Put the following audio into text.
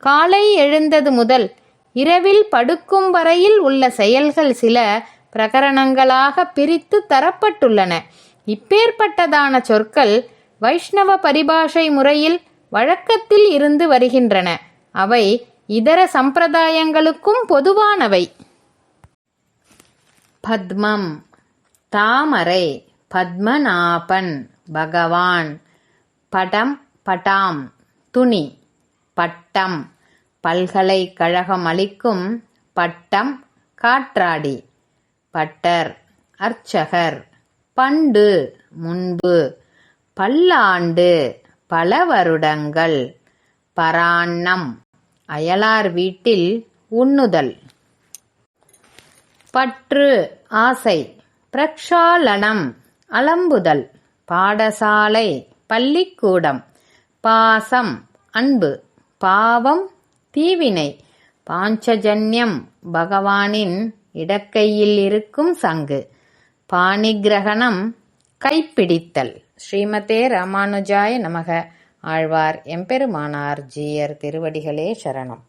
காலை எழுந்தது முதல் இரவில் படுக்கும் வரையில் உள்ள செயல்கள் சில பிரகரணங்களாக பிரித்து தரப்பட்டுள்ளன. இப்பேற்பட்டதான சொற்கள் வைஷ்ணவ பரிபாஷை முறையில் வழக்கத்தில் இருந்து வருகின்றன. அவை இதர சம்பிரதாயங்களுக்கும் பொதுவானவை. பத்மம் தாமரை பத்மநாபன் பகவான் படம் பட்டாம் துணி. பட்டம். பல்கலைக்கழகம் அளிக்கும் பட்டம் காற்றாடி. பட்டர் அர்ச்சகர். பண்டு முன்பு. பல்லாண்டு பல வருடங்கள். பராண்ணம் அயலார் வீட்டில் உண்ணுதல். பற்று ஆசை. பிரக்ஷாலனம் அலம்புதல். பாடசாலை பள்ளிக்கூடம். பாசம் அன்பு. பாவம் தீவினை. பாஞ்சஜன்யம் பகவானின் இடக்கையில் இருக்கும் சங்கு. பாணிகிரகணம் கைப்பிடித்தல். ஸ்ரீமதே ராமானுஜாய நமக. ஆழ்வார் எம்பெருமானார் ஜீயர் திருவடிகளே சரணம்.